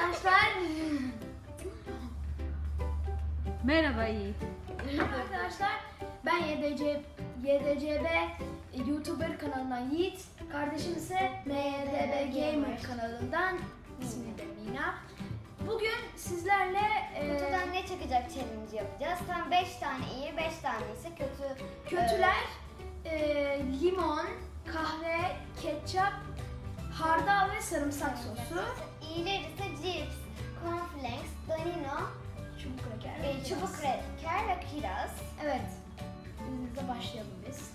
arkadaşlar. Merhaba Yiğit. Merhaba arkadaşlar. Ben YDC, YDCB YouTuber kanalından Yiğit. Kardeşim ise MYDB Gamer kanalından. İsmi de Mina. Bugün sizlerle e, Kutudan ne çıkacak challenge yapacağız. Tam 5 tane iyi, 5 tane ise kötü. kötüler e, limon, kahve, ketçap, hardal ve sarımsak sosu. İyiler ise cips, cornflakes, danino, Çubuk kraker. e, çubuk kreker ve kiraz. Evet. Hızlıca başlayalım biz.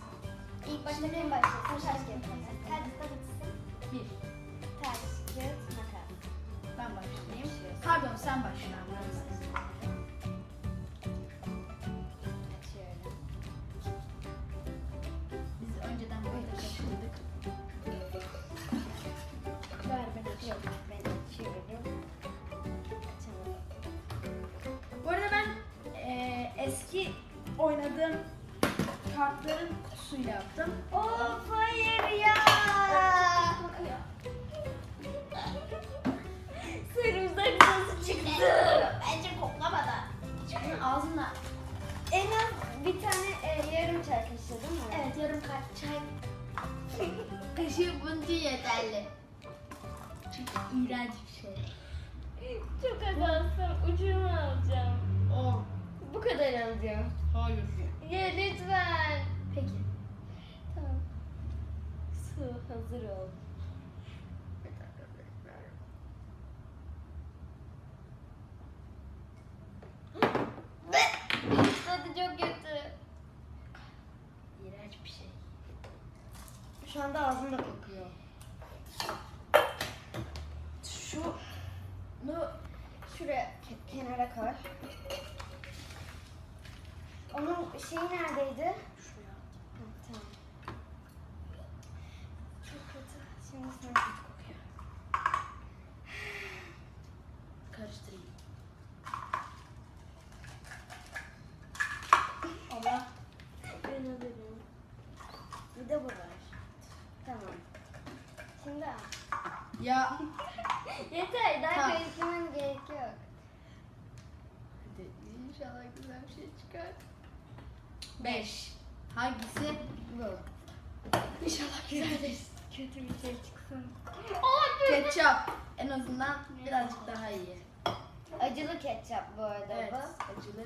İlk başta kim başlasın? Taş, kağıt, makas. Hadi bitsin. Bir. Taş, kağıt, makas. Ben başlayayım. Pardon sen başla. Açıyorum. Oynadığım kartların kutusuyla yaptım. Of hayır ya. Sarımsak sosu çıktı. Bence koklamadan. Çıkın ağzına. En az bir tane e, yarım çay kaşığı değil mi? Evet yarım ka- çay kaşığı bunca yeterli. Çünkü iğrenç bir şey. Çok az alsam ucunu alacağım. O. Bu kadar alacağım. Hayır. Ya lütfen. Peki. Tamam. Su hazır ol. Tadı çok kötü. İğrenç bir şey. Şu anda ağzımda kokuyor. Şu nu Şuraya ke- kenara koy. Onun şeyi neredeydi? şuraya. Ha, tamam. Çok kötü. Şimdi sen kokuyor. Karıştırayım. Allah. Ben alırım. Bir de bu var. Tamam. Şimdi al. Ya. Yeter daha Tamam. karıştırmam gerek yok. Hadi inşallah güzel bir şey çıkar. Beş. Hangisi? Bu. İnşallah güzeldir. Kötü bir şey çıksın. Ketçap. En azından birazcık daha iyi. Acılı ketçap bu arada Evet. bu. Acılı.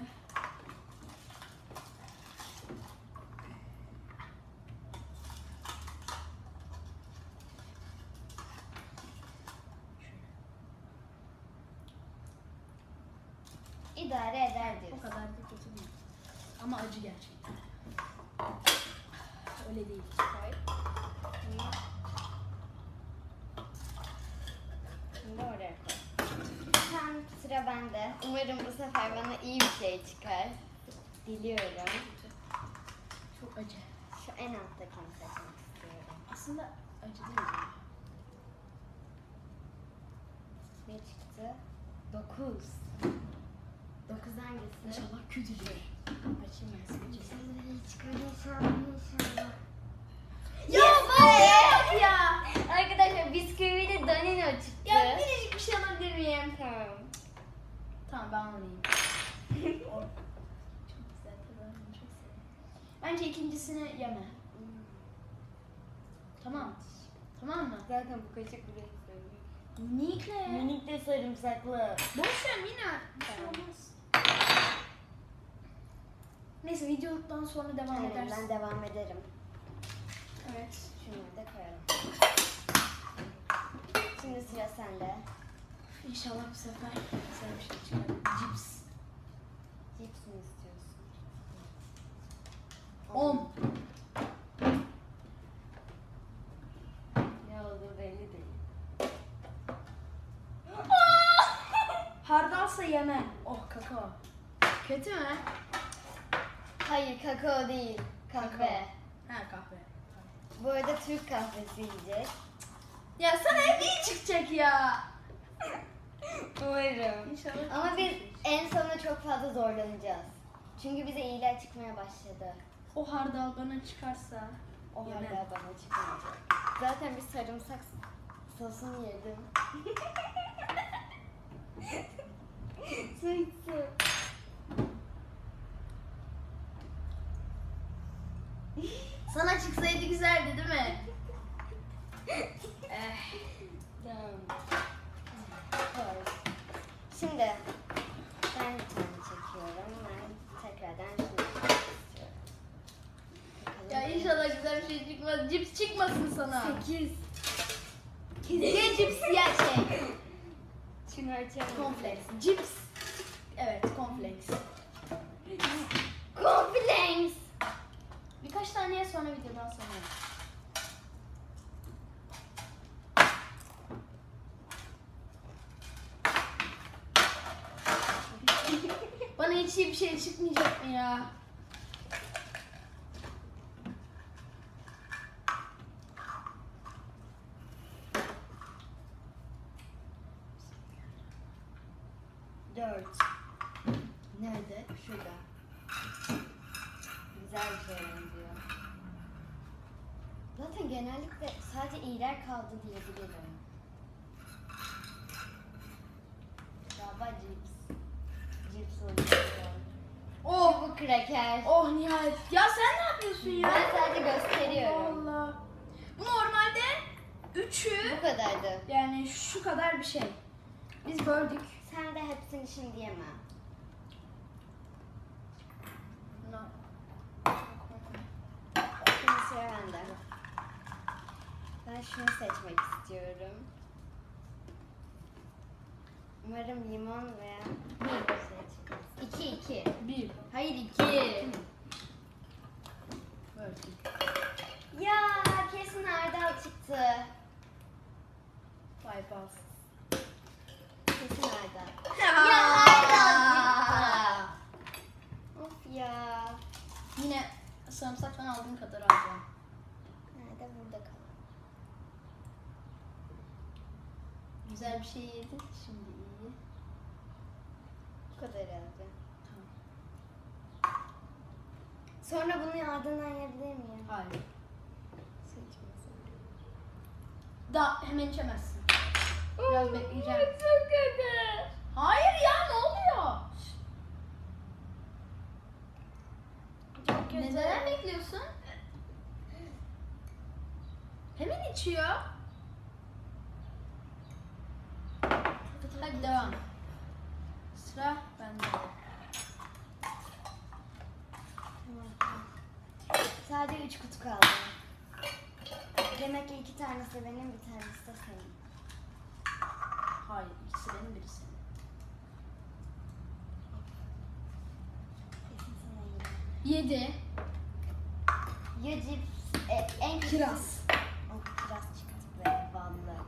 İdare eder O diyorsun. kadar da kötü değil. Ama acı gerçekten. Öyle değil. Koy. Şimdi oraya koy. Tam sıra bende. Umarım bu sefer bana iyi bir şey çıkar. Diliyorum. Çok acı. Şu en alttakini seçmek istiyorum. Aslında acı değil. Ne çıktı? 9. 9 hangisi? İnşallah kötüdür. Açayım ben size. İnşallah iyi çıkar inşallah. Ya bak ya. Arkadaşlar bisküviyle Danino çıktı. Ya minicik bir şey alabilir miyim? Tamam. Tamam ben alayım. Çok güzel tadı. Çok seviyorum. Bence ikincisini yeme. Tamam. Tamam mı? Zaten bu kaşık buraya sarıyor. Minik ne? Minik de sarımsaklı. Boş ver Mina. Bir şey olmaz. Neyse videodan sonra devam Aynen, edersin. ben devam ederim. Evet. Şunları da koyalım. Şimdi sıra sende. İnşallah bu sefer güzel bir şey çıkar. Cips. Cips mi istiyorsun? 10. Ne olduğu belli değil. Hardalsa yeme. Oh kakao. Kötü mü? Hayır kakao değil. Kahve. Ha kahve. Bu arada Türk kahvesi yiyecek. Ya sana hep iyi çıkacak ya. Umarım. İnşallah. Ama biz en sonunda çok fazla zorlanacağız. Çünkü bize iyiler çıkmaya başladı. O hardal bana çıkarsa. O Yemem. hala bana çıkmayacak. Zaten bir sarımsak sosunu yedim. Su. Sana çıksaydı güzeldi değil mi? Şimdi ben bir tane çekiyorum. Ben tekrardan şunu. Ya inşallah güzel bir şey çıkmaz. Cips çıkmasın sana. Sekiz. Ya cips ya şey. Şunu. Kompleks. Cips. Şey çıkmayacak mı ya? Dört. Nerede? Şurada. Güzel bir şey benziyor. Zaten genellikle sadece iyiler kaldı diyebilirim. Galiba. Cips olacak. Oh! Bu kraker. Oh nihayet. Ya sen ne yapıyorsun ya? Ben sadece gösteriyorum. Allah. Bu normalde üçü Bu kadardı. yani şu kadar bir şey. Biz böldük. Sen de hepsini şimdi yeme. Şimdi sıra bende. Ben şunu seçmek istiyorum. Umarım limon veya bir seçmez. İki iki. Bir. Hayır iki. Böldük. Ya kesin Erdal çıktı. Bypass. Kesin Erdal. Ya Erdal çıktı. Of ya. Yine sarımsaktan aldığım kadar alacağım. Nerede burada kal. Güzel bir şey yedik. Şimdi iyi. Bu kadar herhalde. Tamam. Sonra bunu ardından yiyebilir miyim? Hayır. Seçmesin. Da hemen içemezsin. Biraz bekleyeceğim. Çok kötü. Hayır ya ne oluyor? Çok kötü. Neden bekliyorsun? Hemen içiyor. Hadi devam. Sıra bende. Tamam. Sadece üç kutu kaldı. Demek ki iki tanesi benim, bir tanesi de senin. Hayır, ikisi benim biri senin. Yedi. Ya cips, e, en kötü... Kiraz. Oh, kiraz çıktı be, vallahi.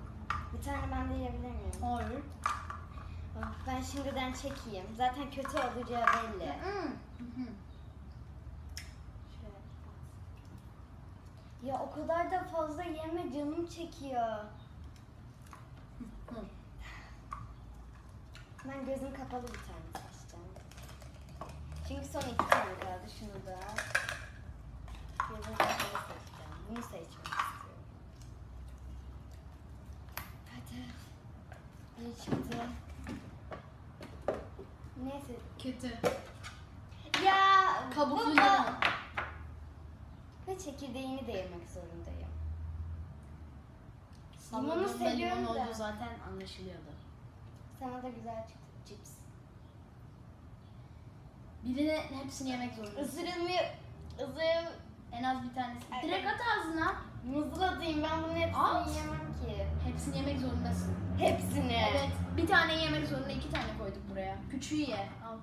Bir tane ben de yiyebilir miyim? Hayır. Oh, ben şimdiden çekeyim. Zaten kötü olacağı belli. Hı hı. Şöyle. Ya o kadar da fazla yeme canım çekiyor. Ben gözüm kapalı bir tane seçeceğim. Çünkü son iki tane kaldı. Şunu da. Gözüm kapalı seçeceğim. Bunu seçmek istiyorum. Hadi. Bir çıktı. Neyse. Kötü. Ya Kabuklu baba. Çekirdeğini de yemek zorundayım. Limonu Limonu seviyorum seviyorum limon da. olduğu zaten anlaşılıyordu. Sana da güzel çıktı. Cips. Birine hepsini yemek zorundasın. Isırılmıyor. Isırıl. En az bir tanesi. Ay, Direkt at ağzına. Mızıladayım ben bunun hepsini At. yiyemem ki. Hepsini yemek zorundasın. Hepsini. Evet. Bir tane yemek zorunda iki tane koyduk buraya. Küçüğü ye. Al.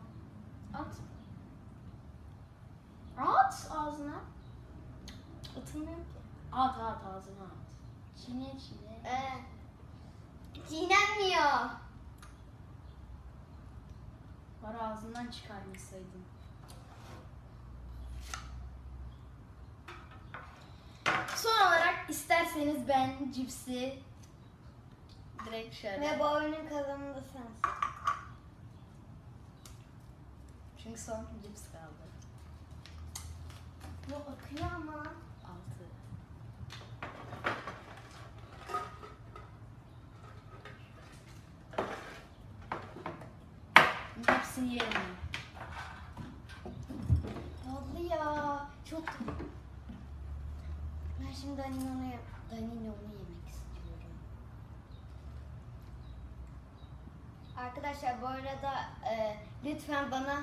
At. At ağzına. Atılmıyor ki. At at ağzına at. Çiğne çiğne. Ee, çiğnenmiyor. Var ağzından çıkarmasaydın. Son olarak isterseniz ben cipsi direkt şöyle. Ve bu oyunun kazananı da sensin. Çünkü son cips kaldı. Bu akıyor ama. Hepsini yerim. Tatlı ya. Çok Ben şimdi Danino'nu Danino'nu yemek istiyorum. Arkadaşlar bu arada e, lütfen bana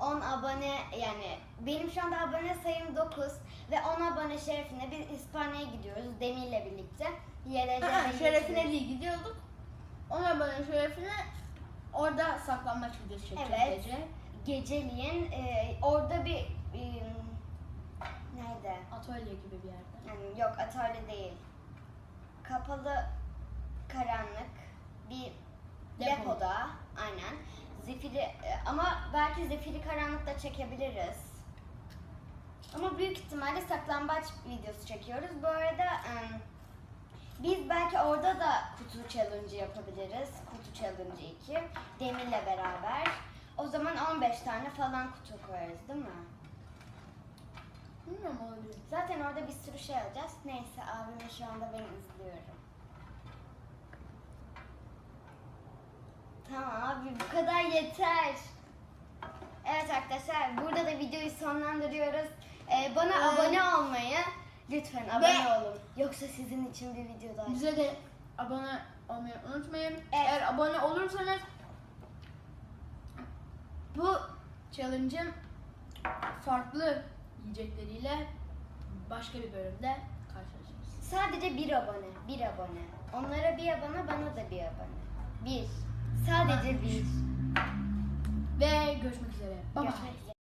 10 abone yani benim şu anda abone sayım 9 ve 10 abone şerefine biz İspanya'ya gidiyoruz Demir'le birlikte. Demir şerefine değil gidiyorduk. Ona böyle şerefine orada saklanmaç videosu çekeceğiz Evet. gece. Geceliğin e, orada bir e, nerede? Atölye gibi bir yerde. Yani yok atölye değil. Kapalı karanlık bir Depo. depoda aynen. Zifiri e, ama belki zifiri karanlıkta çekebiliriz. Ama büyük ihtimalle saklambaç videosu çekiyoruz. Bu arada em, biz belki orada da kutu challenge yapabiliriz. Challenge 2. Demir'le beraber. O zaman 15 tane falan kutu koyarız değil mi? Bilmiyorum olabilir. Zaten orada bir sürü şey alacağız. Neyse abim şu anda beni izliyorum. Tamam abi bu kadar yeter. Evet arkadaşlar burada da videoyu sonlandırıyoruz. Ee, bana Ee, abone olmayı lütfen abone olun. Yoksa sizin için bir video daha. Bize de abone olmayı unutmayın. Evet. Eğer abone olursanız bu challenge'ın farklı yiyecekleriyle başka bir bölümde karşılaşırız. Sadece bir abone, bir abone. Onlara bir abone, bana da bir abone. Bir. Sadece bir. Ve görüşmek üzere. Bye bye.